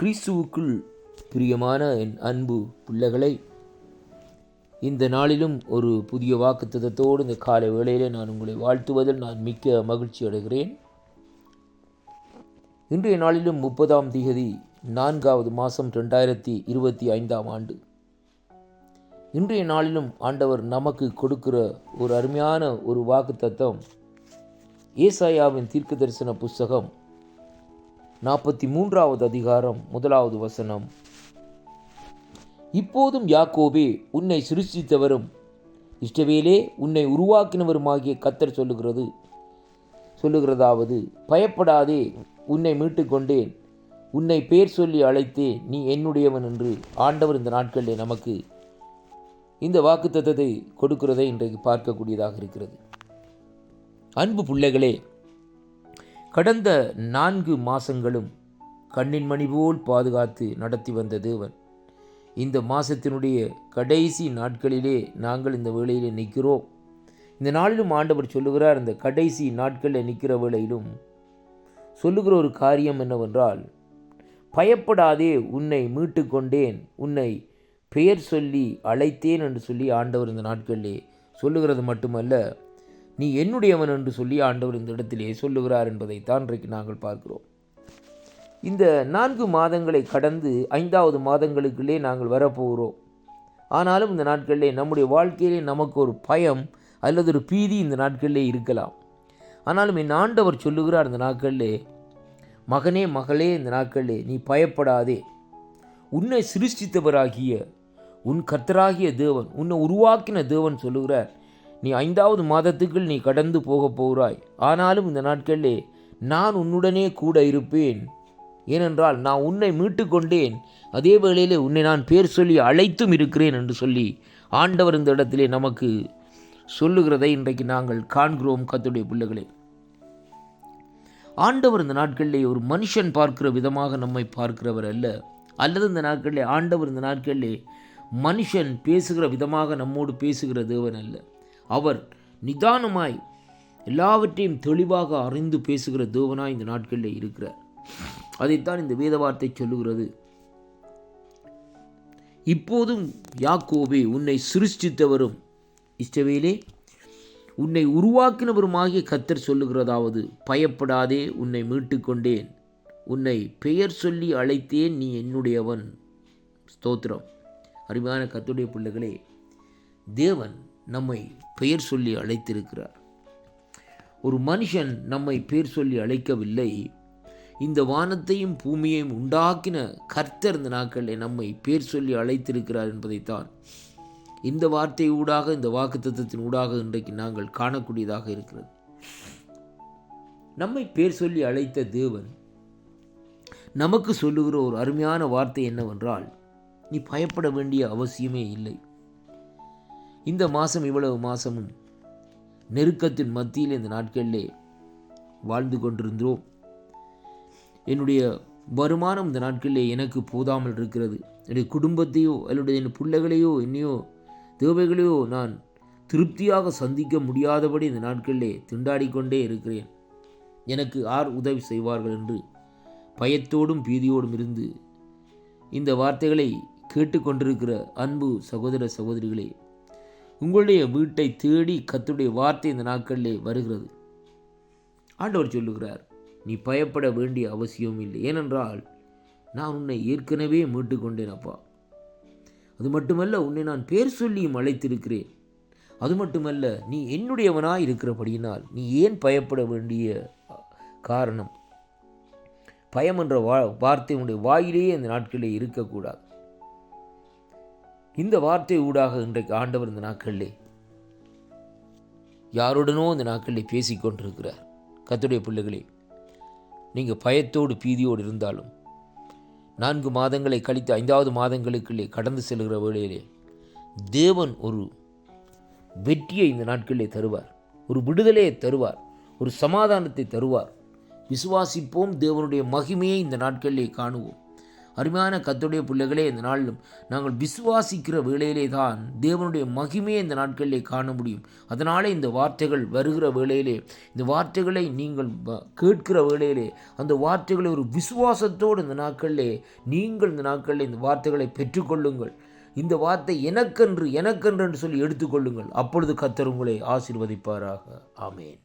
கிறிஸ்துவுக்குள் பிரியமான என் அன்பு பிள்ளைகளை இந்த நாளிலும் ஒரு புதிய வாக்குத்தத்தோடு இந்த காலை வேளையிலே நான் உங்களை வாழ்த்துவதில் நான் மிக்க மகிழ்ச்சி அடைகிறேன். இன்றைய நாளிலும் முப்பதாம் திகதி நான்காவது மாதம் ரெண்டாயிரத்தி இருபத்தி ஐந்தாம் ஆண்டு. இன்றைய நாளிலும் ஆண்டவர் நமக்கு கொடுக்கிற ஒரு அருமையான ஒரு வாக்குத்தத்தம் ஏசாயாவின் தீர்க்க தரிசன புஸ்தகம் நாற்பத்தி மூன்றாவது அதிகாரம் முதலாவது வசனம். இப்போதும் யாக்கோபே உன்னை சிருஷ்டித்தவரும் இஷ்டவேலே உன்னை உருவாக்கினவருமாகிய கத்தர் சொல்லுகிறது. சொல்லுகிறதாவது பயப்படாதே உன்னை மீட்டுக் கொண்டேன் உன்னை பேர் சொல்லி அழைத்தே நீ என்னுடையவன் என்று ஆண்டவர் இந்த நாட்களிலே நமக்கு இந்த வாக்குத்தத்தை கொடுக்கிறதை இன்றைக்கு பார்க்கக்கூடியதாக இருக்கிறது. அன்பு பிள்ளைகளே கடந்த நான்கு மாதங்களும் கண்ணின் மணி போல் பாதுகாத்து நடத்தி வந்த தேவன். இந்த மாதத்தினுடைய கடைசி நாட்களிலே நாங்கள் இந்த வேளையிலே நிற்கிறோம். இந்த நாளிலும் ஆண்டவர் சொல்லுகிறார் இந்த கடைசி நாட்களில் நிற்கிற வேளையிலும் சொல்லுகிற ஒரு காரியம் என்னவென்றால் பயப்படாதே உன்னை மீட்டு கொண்டேன் உன்னை பெயர் சொல்லி அழைத்தேன் என்று சொல்லி ஆண்டவர் இந்த நாட்களிலே சொல்லுகிறது மட்டுமல்ல நீ என்னுடையவன் என்று சொல்லி ஆண்டவர் இந்த இடத்திலே சொல்லுகிறார் என்பதைத்தான் இன்றைக்கு நாங்கள் பார்க்கிறோம். இந்த நான்கு மாதங்களை கடந்து ஐந்தாவது மாதங்களுக்குள்ளே நாங்கள் வரப்போகிறோம். ஆனாலும் இந்த நாட்களிலே நம்முடைய வாழ்க்கையிலே நமக்கு ஒரு பயம் அல்லது ஒரு பீதி இந்த நாட்களிலே இருக்கலாம். ஆனாலும் என் ஆண்டவர் சொல்லுகிறார் இந்த நாட்களிலே மகனே மகளே இந்த நாட்களிலே நீ பயப்படாதே. உன்னை சிருஷ்டித்தவராகிய உன் கர்த்தராகிய தேவன் உன்னை உருவாக்கின தேவன் சொல்லுகிறார். நீ ஐந்தாவது மாதத்துக்குள் நீ கடந்து போகப் போகிறாய். ஆனாலும் இந்த நாட்களிலே நான் உன்னுடனே கூட இருப்பேன். ஏனென்றால் நான் உன்னை மீட்டு கொண்டேன். அதே வேளையிலே உன்னை நான் பேர் சொல்லி அழைத்தும் இருக்கிறேன் என்று சொல்லி ஆண்டவர் இந்த இடத்திலே நமக்கு சொல்லுகிறதை இன்றைக்கு நாங்கள் காண்கிறோம் கத்துடைய பிள்ளைகளே. ஆண்டவர் இந்த நாட்களிலே ஒரு மனுஷன் பார்க்கிற விதமாக நம்மை பார்க்கிறவர் அல்ல. அல்லது இந்த நாட்களிலே ஆண்டவர் இந்த நாட்களிலே மனுஷன் பேசுகிற விதமாக நம்மோடு பேசுகிற தேவன் அல்ல. அவர் நிதானமாய் எல்லாவற்றையும் தெளிவாக அறிந்து பேசுகிற தேவனாய் இந்த நாட்களில் இருக்கிறார். அதைத்தான் இந்த வேத வார்த்தை சொல்லுகிறது. இப்போதும் யாக்கோபே உன்னை சிருஷ்டித்தவரும் இஷ்டவேலே உன்னை உருவாக்கினவருமாகிய கத்தர் சொல்லுகிறதாவது பயப்படாதே உன்னை மீட்டுக்கொண்டேன். உன்னை பெயர் சொல்லி அழைத்தேன் நீ என்னுடையவன். ஸ்தோத்திரம். அருமையான கத்துடைய பிள்ளைகளே தேவன் நம்மை பெயர் சொல்லி அழைத்திருக்கிறார். ஒரு மனுஷன் நம்மை பேர் சொல்லி அழைக்கவில்லை. இந்த வானத்தையும் பூமியையும் உண்டாக்கின கர்த்தர் இந்த நாட்களில் நம்மை பேர் சொல்லி அழைத்திருக்கிறார் என்பதைத்தான் இந்த வார்த்தை ஊடாக இந்த வாக்கு தத்துவத்தின் ஊடாக இன்றைக்கு நாங்கள் காணக்கூடியதாக இருக்கிறது. நம்மை பேர் சொல்லி அழைத்த தேவன் நமக்கு சொல்லுகிற ஒரு அருமையான வார்த்தை என்னவென்றால் நீ பயப்பட வேண்டிய அவசியமே இல்லை. இந்த மாதம் இவ்வளவு மாதமும் நெருக்கத்தின் மத்தியில் இந்த நாட்களிலே வாழ்ந்து கொண்டிருந்தோம். என்னுடைய வருமானம் இந்த நாட்களிலே எனக்கு போதாமல் இருக்கிறது. என்னுடைய குடும்பத்தையோ அல்லது என் பிள்ளைகளையோ என்னையோ தேவைகளையோ நான் திருப்தியாக சந்திக்க முடியாதபடி இந்த நாட்களிலே திண்டாடிக்கொண்டே இருக்கிறேன். எனக்கு யார் உதவி செய்வார்கள் என்று பயத்தோடும் பீதியோடும் இருந்து இந்த வார்த்தைகளை கேட்டுக்கொண்டிருக்கிற அன்பு சகோதர சகோதரிகளே உங்களுடைய வீட்டை தேடி கத்துடைய வார்த்தை இந்த நாட்களிலே வருகிறது. ஆண்டவர் சொல்லுகிறார் நீ பயப்பட வேண்டிய அவசியம் இல்லை. ஏனென்றால் நான் உன்னை ஏற்கனவே மீட்டு கொண்டேன் அப்பா. அது மட்டுமல்ல உன்னை நான் பேர் சொல்லியும் அழைத்திருக்கிறேன். அது மட்டுமல்ல நீ என்னுடையவனாய் இருக்கிறபடியினால் நீ ஏன் பயப்பட வேண்டிய காரணம்? பயம் என்ற வா வார்த்தை உன்னுடைய வாயிலேயே இந்த நாட்களில் இருக்கக்கூடாது. இந்த வார்த்தை ஊடாக இன்றைக்கு ஆண்டவர் இந்த நாட்களிலே யாருடனோ இந்த நாட்களில் பேசிக்கொண்டிருக்கிறார் கத்துடைய பிள்ளைகளே நீங்கள் பயத்தோடு பீதியோடு இருந்தாலும் நான்கு மாதங்களை கழித்து ஐந்தாவது மாதங்களுக்குள்ளே கடந்து செல்கிற வேளையிலே தேவன் ஒரு வெற்றியை இந்த நாட்களிலே தருவார். ஒரு விடுதலையை தருவார். ஒரு சமாதானத்தை தருவார். விசுவாசிப்போம் தேவனுடைய மகிமையை இந்த நாட்களிலே காணுவோம். அருமையான கத்துடைய பிள்ளைகளே இந்த நாளிலும் நாங்கள் விசுவாசிக்கிற வேளையிலே தான் தேவனுடைய மகிமையை இந்த நாட்களிலே காண முடியும். அதனாலே இந்த வார்த்தைகள் வருகிற வேளையிலே இந்த வார்த்தைகளை நீங்கள் கேட்கிற வேளையிலே அந்த வார்த்தைகளை ஒரு விசுவாசத்தோடு இந்த நாட்களிலே நீங்கள் இந்த நாட்களில் இந்த வார்த்தைகளை பெற்றுக்கொள்ளுங்கள். இந்த வார்த்தை எனக்கென்று எனக்கென்று என்று சொல்லி எடுத்துக்கொள்ளுங்கள். அப்பொழுது கத்தர் உங்களை ஆசீர்வதிப்பாராக. ஆமேன்.